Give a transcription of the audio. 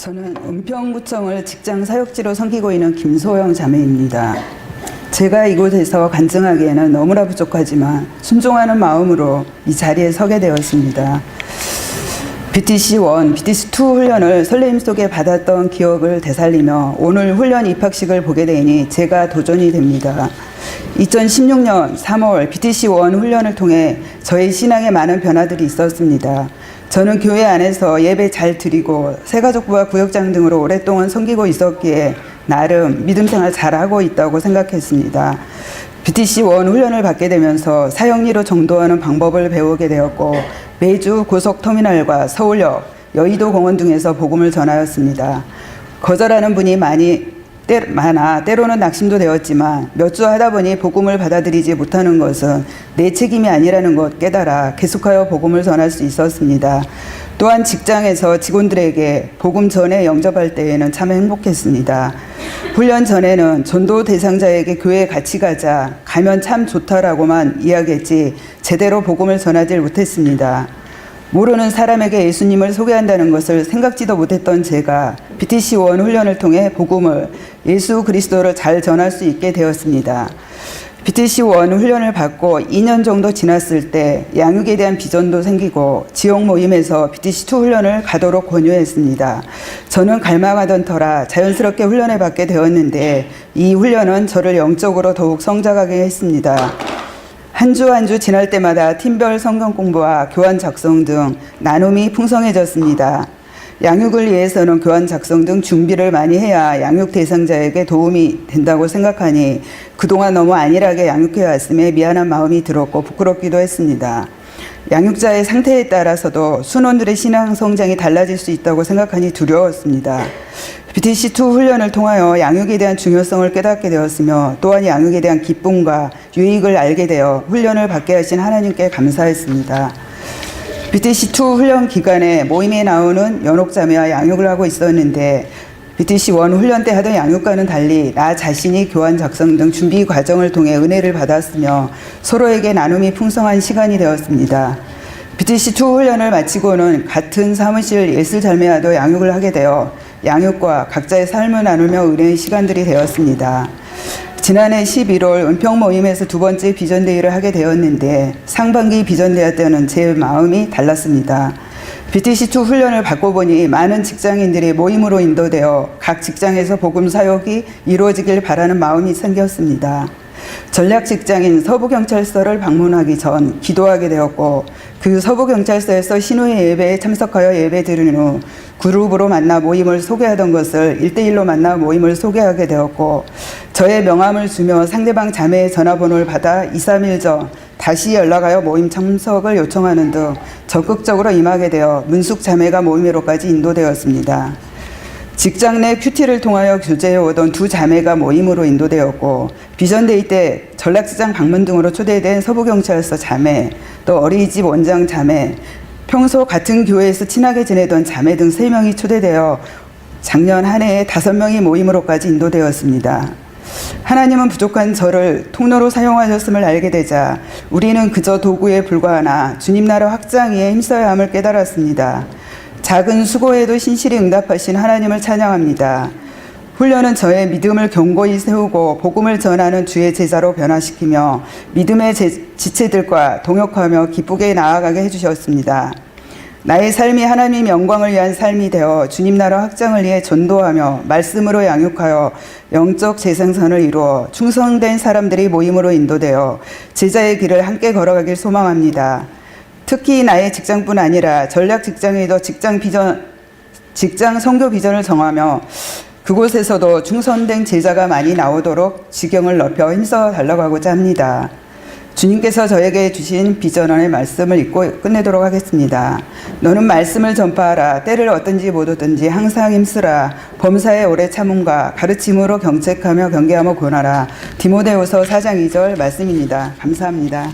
저는 은평구청을 직장 사역지로 섬기고 있는 김소영 자매입니다. 제가 이곳에서 간증하기에는 너무나 부족하지만 순종하는 마음으로 이 자리에 서게 되었습니다. BTC1, BTC2 훈련을 설레임 속에 받았던 기억을 되살리며 오늘 훈련 입학식을 보게 되니 제가 도전이 됩니다. 2016년 3월 BTC1 훈련을 통해 저의 신앙에 많은 변화들이 있었습니다. 저는 교회 안에서 예배 잘 드리고 새가족부와 구역장 등으로 오랫동안 섬기고 있었기에 나름 믿음 생활 잘하고 있다고 생각했습니다. BTC1 훈련을 받게 되면서 사형리로 정도하는 방법을 배우게 되었고 매주 고속터미널과 서울역, 여의도 공원 등에서 복음을 전하였습니다. 거절하는 분이 많이 때, 많아 때로는 낙심도 되었지만 몇 주 하다 보니 복음을 받아들이지 못하는 것은 내 책임이 아니라는 것 깨달아 계속하여 복음을 전할 수 있었습니다. 또한 직장에서 직원들에게 복음 전에 영접할 때에는 참 행복했습니다. 훈련 전에는 전도 대상자에게 교회에 같이 가자, 가면 참 좋다라고만 이야기했지 제대로 복음을 전하지 못했습니다. 모르는 사람에게 예수님을 소개한다는 것을 생각지도 못했던 제가 BTC1 훈련을 통해 복음을 예수 그리스도를 잘 전할 수 있게 되었습니다. BTC1 훈련을 받고 2년 정도 지났을 때 양육에 대한 비전도 생기고 지역 모임에서 BTC2 훈련을 가도록 권유했습니다. 저는 갈망하던 터라 자연스럽게 훈련을 받게 되었는데 이 훈련은 저를 영적으로 더욱 성장하게 했습니다. 한주한주 지날 때마다 팀별 성경 공부와 교환 작성 등 나눔이 풍성해졌습니다. 양육을 위해서는 교환 작성 등 준비를 많이 해야 양육 대상자에게 도움이 된다고 생각하니 그동안 너무 안일하게 양육해 왔음에 미안한 마음이 들었고 부끄럽기도 했습니다. 양육자의 상태에 따라서도 순원들의 신앙 성장이 달라질 수 있다고 생각하니 두려웠습니다. BTC2 훈련을 통하여 양육에 대한 중요성을 깨닫게 되었으며 또한 양육에 대한 기쁨과 유익을 알게 되어 훈련을 받게 하신 하나님께 감사했습니다. BTC2 훈련 기간에 모임에 나오는 연옥자매와 양육을 하고 있었는데 BTC1 훈련 때 하던 양육과는 달리 나 자신이 교환 작성 등 준비 과정을 통해 은혜를 받았으며 서로에게 나눔이 풍성한 시간이 되었습니다. BTC2 훈련을 마치고는 같은 사무실 예술 잘매와도 양육을 하게 되어 양육과 각자의 삶을 나누며 은혜의 시간들이 되었습니다. 지난해 11월 은평 모임에서 두 번째 비전데이를 하게 되었는데 상반기 비전데이 때는 제 마음이 달랐습니다. BTC2 훈련을 받고 보니 많은 직장인들이 모임으로 인도되어 각 직장에서 복음 사역이 이루어지길 바라는 마음이 생겼습니다. 전략 직장인 서부경찰서를 방문하기 전 기도하게 되었고 그 서부경찰서에서 신우의 예배에 참석하여 예배 드린 후 그룹으로 만나 모임을 소개하던 것을 1대1로 만나 모임을 소개하게 되었고 저의 명함을 주며 상대방 자매의 전화번호를 받아 2, 3일 전 다시 연락하여 모임 참석을 요청하는 등 적극적으로 임하게 되어 문숙 자매가 모임으로까지 인도되었습니다. 직장 내 큐티를 통하여 교제해 오던 두 자매가 모임으로 인도되었고 비전데이 때 전락시장 방문 등으로 초대된 서부경찰서 자매 또 어린이집 원장 자매 평소 같은 교회에서 친하게 지내던 자매 등 세 명이 초대되어 작년 한 해에 다섯 명이 모임으로까지 인도되었습니다. 하나님은 부족한 저를 통로로 사용하셨음을 알게 되자 우리는 그저 도구에 불과하나 주님 나라 확장에 힘써야 함을 깨달았습니다. 작은 수고에도 신실히 응답하신 하나님을 찬양합니다. 훈련은 저의 믿음을 견고히 세우고 복음을 전하는 주의 제자로 변화시키며 믿음의 제, 지체들과 동역하며 기쁘게 나아가게 해주셨습니다. 나의 삶이 하나님 영광을 위한 삶이 되어 주님 나라 확장을 위해 전도하며 말씀으로 양육하여 영적 재생산을 이루어 충성된 사람들이 모임으로 인도되어 제자의 길을 함께 걸어가길 소망합니다. 특히 나의 직장뿐 아니라 전략 직장에도 직장 비전, 직장 선교 비전을 정하며 그곳에서도 충성된 제자가 많이 나오도록 지경을 넓혀 힘써 달라고 하고자 합니다. 주님께서 저에게 주신 비전원의 말씀을 읽고 끝내도록 하겠습니다. 너는 말씀을 전파하라. 때를 어떤지 못 얻든지 항상 힘쓰라. 범사에 오래 참음과 가르침으로 경책하며 경계하며 권하라. 디모데후서 4장 2절 말씀입니다. 감사합니다.